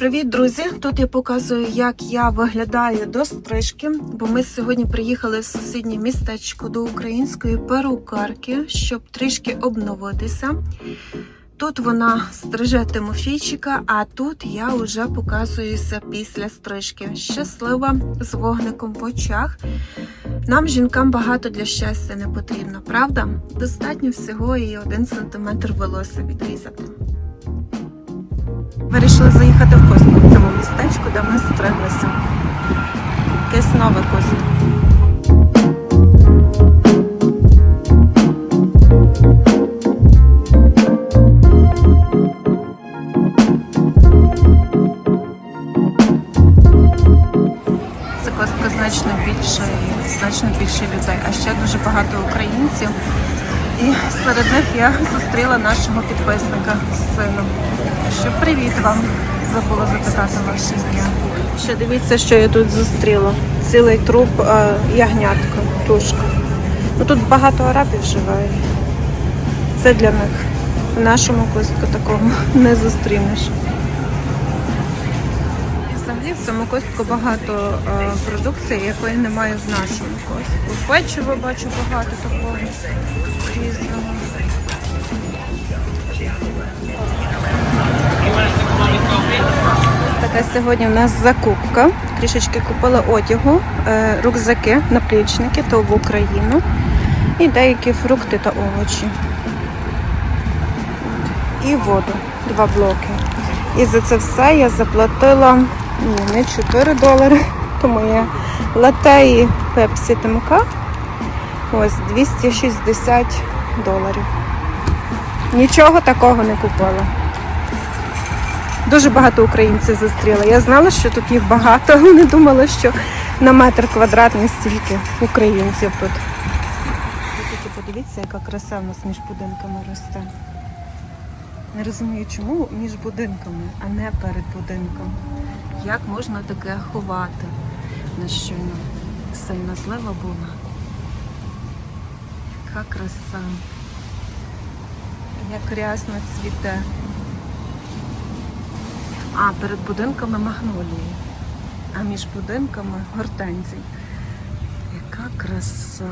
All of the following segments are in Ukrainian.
Привіт, друзі! Тут я показую, як я виглядаю до стрижки, бо ми сьогодні приїхали в сусіднє містечко до української перукарки, щоб трішки обновитися. Тут вона стриже Тимофійчика, а тут я вже показуюся після стрижки. Щаслива з вогником в очах. Нам, жінкам, багато для щастя не потрібно, правда? Достатньо всього і один сантиметр волосся відрізати. Вирішили заїхати в Костку в цьому містечку, де ми стриглися. Якесь нове костка значно більше, значно більше людей, а ще дуже багато українців. І серед них я зустріла нашого підписника з сином. Що привіт вам! Забула запитати ваше ім'я. Ще дивіться, що я тут зустріла. Цілий труп е, ягнятка, тушка. Ну тут багато арабів живе. Це для них. В нашому костку такому не зустрінеш. В цьому костку багато е, продукції, якої немає в нашому костку. Печиво бачу багато такого різного. Така сьогодні у нас закупка. Трішечки купила одягу, е, рюкзаки, наплічники, то в Україну. І деякі фрукти та овочі. І воду. Два блоки. І за це все я заплатила ні, не 4 долари, тому я лате і пепсі ТМК. Ось 260 доларів. Нічого такого не купила. Дуже багато українців зустріла. Я знала, що тут їх багато, але не думала, що на метр квадратний стільки українців тут. Ви тільки подивіться, яка краса в нас між будинками росте. Не розумію, чому між будинками, а не перед будинком. Як можна таке ховати? На щойно сильна злива була. Яка краса. Як рясно цвіте. А, перед будинками магнолії, а між будинками гортензій. Яка краса.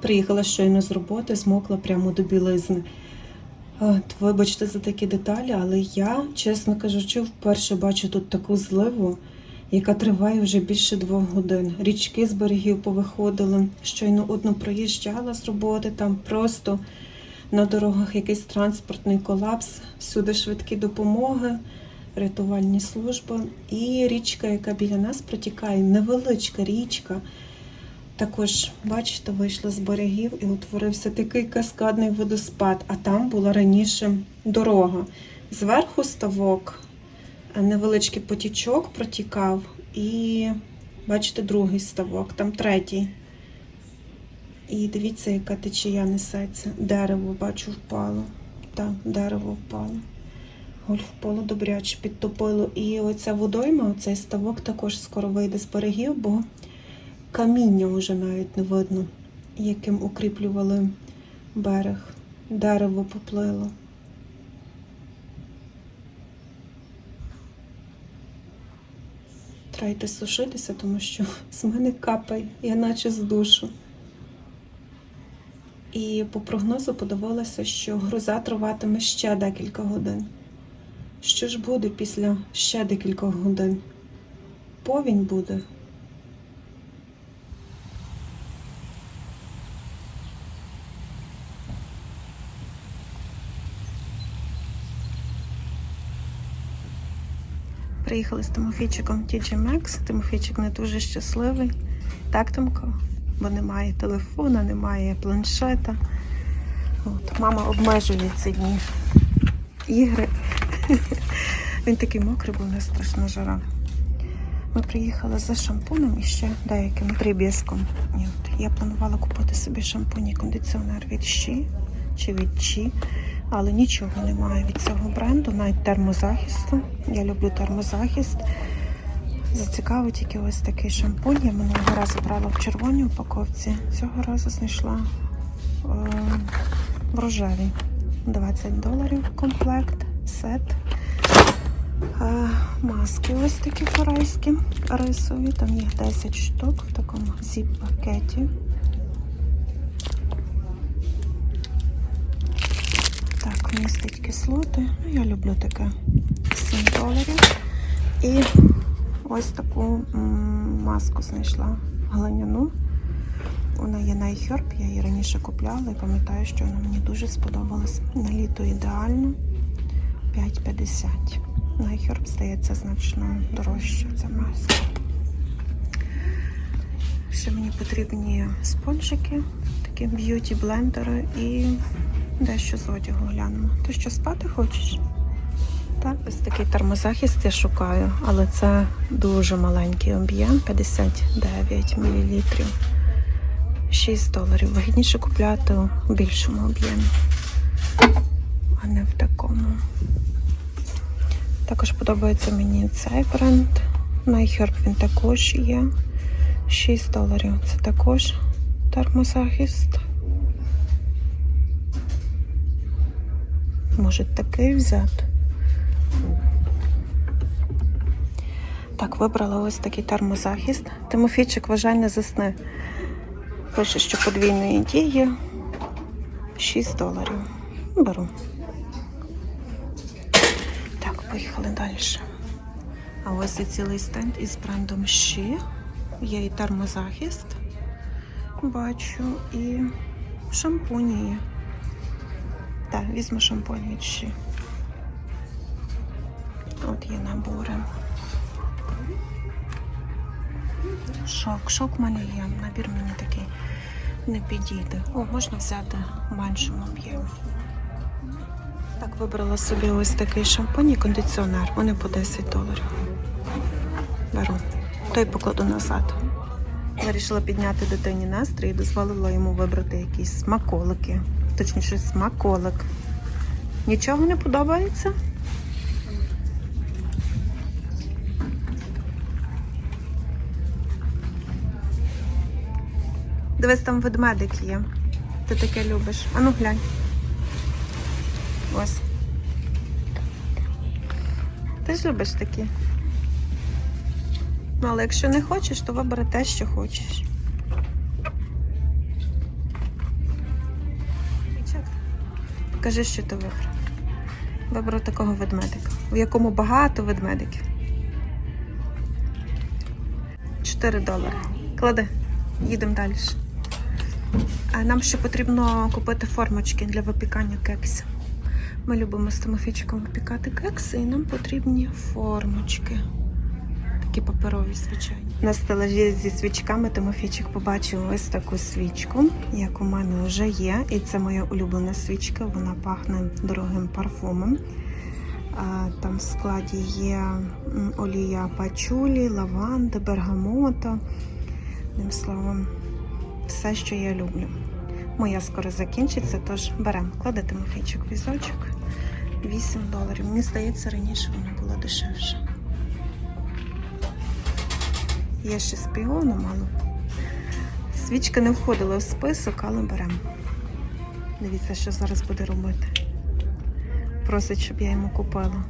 Приїхала щойно з роботи, змокла прямо до білизни. Вибачте за такі деталі, але я, чесно кажучи, вперше бачу тут таку зливу, яка триває вже більше двох годин. Річки з берегів повиходили. Щойно одну проїжджала з роботи, там просто на дорогах якийсь транспортний колапс, всюди швидкі допомоги, рятувальні служби. І річка, яка біля нас протікає, невеличка річка. Також, бачите, вийшла з берегів і утворився такий каскадний водоспад, а там була раніше дорога. Зверху ставок, е, невеличкий потічок протікав, і бачите, другий ставок, там третій. І дивіться, яка течія несеться. Дерево, бачу, впало. Так, дерево впало. Гольф поло добряче підтопило. І оця водойма, оцей ставок також скоро вийде з берегів, бо каміння вже навіть не видно, яким укріплювали берег. Дерево поплило. Треба йти сушитися, тому що з мене капає, я наче з душу. І по прогнозу подивилася, що гроза триватиме ще декілька годин. Що ж буде після ще декількох годин? Повінь буде. Приїхали з Тимофійчиком TJ Maxx. Тимофійчик не дуже щасливий. Так, Тимко? Бо немає телефона, немає планшета. От, мама обмежує ці дні ігри. Він такий мокрий, бо в нас страшна жара. Ми приїхали за шампунем і ще деяким прибіском. Я планувала купити собі шампунь і кондиціонер від Щі чи від Чі, але нічого немає від цього бренду, навіть термозахисту. Я люблю термозахист. Зацікавив тільки ось такий шампунь. Я минулого разу брала в червоній упаковці. Цього разу знайшла е, в рожевій. 20 доларів комплект, сет. Е, маски ось такі корейські, рисові. Там їх 10 штук в такому зіп-пакеті. Містить кислоти. Ну, я люблю таке 7 доларів. І ось таку маску знайшла глиняну. Вона є на iHerb, я її раніше купляла і пам'ятаю, що вона мені дуже сподобалась. На літо ідеально 5,50. На iHerb здається значно дорожче ця маска. Ще мені потрібні спонжики, такі б'юті блендери і дещо з одягу глянемо. Ти що спати хочеш? Так, ось такий термозахист я шукаю, але це дуже маленький об'єм 59 мл. 6 доларів. Вигідніше купляти у більшому об'ємі, а не в такому. Також подобається мені цей бренд. Найхерб він також є. 6 доларів. Це також термозахист. Може такий взяти. Так, вибрала ось такий термозахист. Тимофійчик, вважай, не засни. Пише, що подвійної дії 6 доларів. Беру. Так, поїхали далі. А ось і цілий стенд із брендом Ші. Є і термозахист. Бачу, і шампуні є. Так, візьму шампунь від Ші. От є набори. Шок, шок в мене є. Набір мені такий не підійде. О, можна взяти в меншому об'ємі. Так, вибрала собі ось такий шампунь і кондиціонер. Вони по 10 доларів. Беру. Той покладу назад. Вирішила підняти дитині настрій і дозволила йому вибрати якісь смаколики. Точніше, смаколик. Нічого не подобається? Дивись, там ведмедик є. Ти таке любиш. Ану глянь. Ось. Ти ж любиш такі. Ну, але якщо не хочеш, то вибери те, що хочеш. Покажи, що ти вибрав. Вибрав такого ведмедика, в якому багато ведмедиків. 4 долари. Клади, їдемо далі. А нам ще потрібно купити формочки для випікання кексів. Ми любимо з Тимофійчиком випікати кекси, і нам потрібні формочки. Такі паперові, звичайні. На стелажі зі свічками Тимофійчик побачив ось таку свічку, як у мене вже є. І це моя улюблена свічка, вона пахне дорогим парфумом. Там в складі є олія пачулі, лаванди, бергамота. Одним словом, все, що я люблю. Моя скоро закінчиться, тож беремо. Кладе Тимофійчик в візочок. 8 доларів. Мені здається, раніше вона була дешевша. Є ще з піоном, але свічка не входила в список, але беремо. Дивіться, що зараз буде робити. Просить, щоб я йому купила.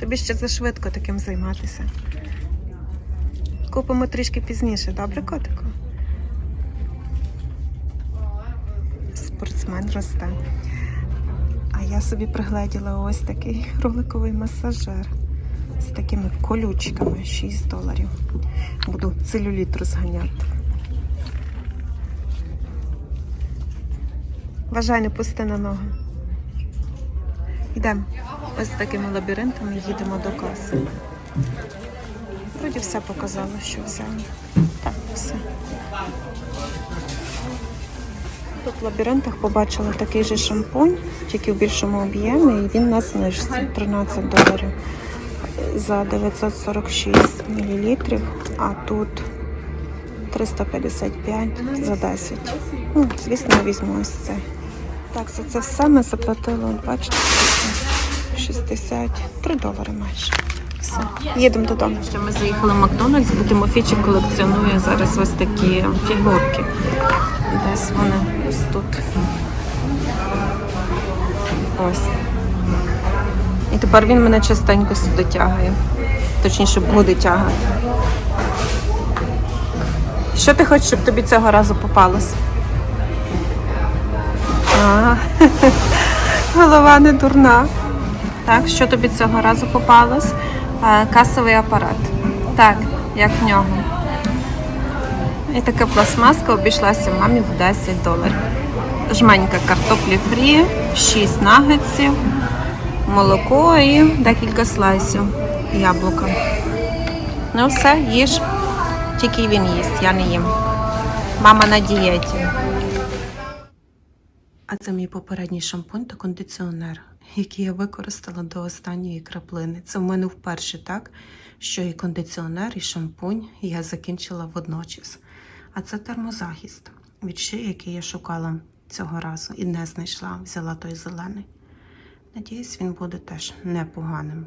Тобі ще зашвидко таким займатися. Купимо трішки пізніше, добре, котику? Спортсмен росте. А я собі пригледіла ось такий роликовий масажер з такими колючками 6 доларів. Буду целюліт розганяти. Вважай, не пусти на ногу. Йдемо. Ось такими лабіринтами їдемо до каси. Вроді все показала, що взяли. Так, все. Тут в лабіринтах побачила такий же шампунь, тільки в більшому об'ємі, і він на знижці 13 доларів. За 946 мл, а тут 355 за 10. Ну, звісно, візьму ось це. Так, за це все ми заплатили, бачите, 63 долари майже. Їдемо додому. Ще ми заїхали в Макдональдс, бо Тимофійчик колекціонує зараз ось такі фігурки. Десь вони ось тут. Ось. І тепер він мене частенько сюди тягає. Точніше, буде тягати. Що ти хочеш, щоб тобі цього разу попалось? А, голова не дурна. Так, що тобі цього разу попалось? Касовий апарат. Так, як в нього. І така пластмаска обійшлася мамі в 10 доларів. Жменька картоплі фрі, 6 нагетсів, молоко і декілька слайсів яблука. Ну все, їж. Тільки він їсть, я не їм. Мама на дієті. А це мій попередній шампунь та кондиціонер, який я використала до останньої краплини. Це в мене вперше так, що і кондиціонер, і шампунь я закінчила водночас. А це термозахист від шиї, який я шукала цього разу і не знайшла. Взяла той зелений. Надіюсь, він буде теж непоганим.